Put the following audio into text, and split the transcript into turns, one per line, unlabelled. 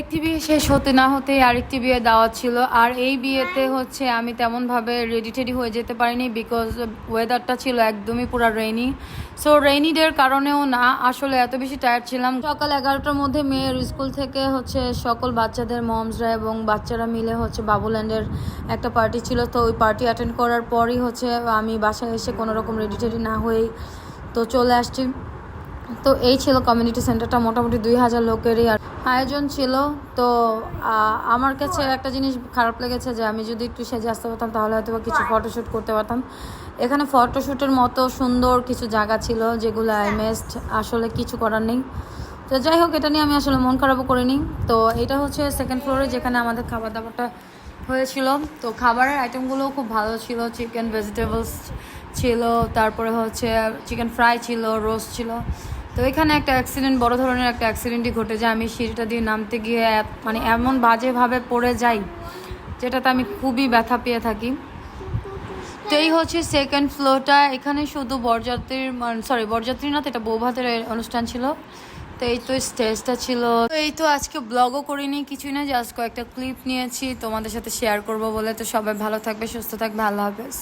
একটি বিয়ে শেষ হতে না হতে আরেকটি বিয়ে দাওয়াত ছিল। আর এই বিয়েতে হচ্ছে আমি তেমনভাবে রেডি টেডি হয়ে যেতে পারিনি বিকজ ওয়েদারটা ছিল একদমই পুরো রেইনি সো রেইনি ডের কারণেও না, আসলে এত বেশি টায়ার্ড ছিলাম। সকাল এগারোটার মধ্যে মেয়ের স্কুল থেকে হচ্ছে সকল বাচ্চাদের মমসরা এবং বাচ্চারা মিলে হচ্ছে বাবুল্যান্ডের একটা পার্টি ছিল। তো ওই পার্টি অ্যাটেন্ড করার পরই হচ্ছে আমি বাসায় এসে কোনো রকম রেডি টেডি না হয়েই তো চলে আসছি। তো এই ছিল কমিউনিটি সেন্টারটা মোটামুটি দুই হাজার লোকেরই। আর আয়োজন ছিল, তো আমার কাছে একটা জিনিস খারাপ লেগেছে যে আমি যদি একটু সেজে আসতে পারতাম, তাহলে হয়তো কিছু ফটোশ্যুট করতে পারতাম। এখানে ফটোশ্যুটের মতো সুন্দর কিছু জায়গা ছিল, যেগুলো আই মেস্ট আসলে কিছু করার নেই। তো যাই হোক, এটা নিয়ে আমি আসলে মন খারাপও করিনি। তো এটা হচ্ছে সেকেন্ড ফ্লোরে যেখানে আমাদের খাবার দাবারটা হয়েছিল। তো খাবারের আইটেমগুলোও খুব ভালো ছিল চিকেন ভেজিটেবলস ছিল, তারপরে হচ্ছে চিকেন ফ্রাই ছিল রোস্ট ছিল। তো এখানে একটা অ্যাক্সিডেন্ট বড় ধরনের একটা অ্যাক্সিডেন্টই ঘটে যায় আমি সিঁড়িটা দিয়ে নামতে গিয়ে মানে এমন বাজেভাবে পড়ে যাই, যেটাতে আমি খুবই ব্যথা পেয়ে থাকি। তো এই হচ্ছে সেকেন্ড ফ্লোরটা এখানে শুধু বরযাত্রীর সরি বরযাত্রী না তো এটা বৌভাতের অনুষ্ঠান ছিল। তো এই তো স্টেজটা ছিল। তো এই তো আজকে ব্লগও করিনি, কিছুই না জাস্ট কয়েকটা ক্লিপ নিয়েছি। তোমাদের সাথে শেয়ার করব বলে। তো সবাই ভালো থাকবে, সুস্থ থাকবে। আল্লাহ হাফেজ।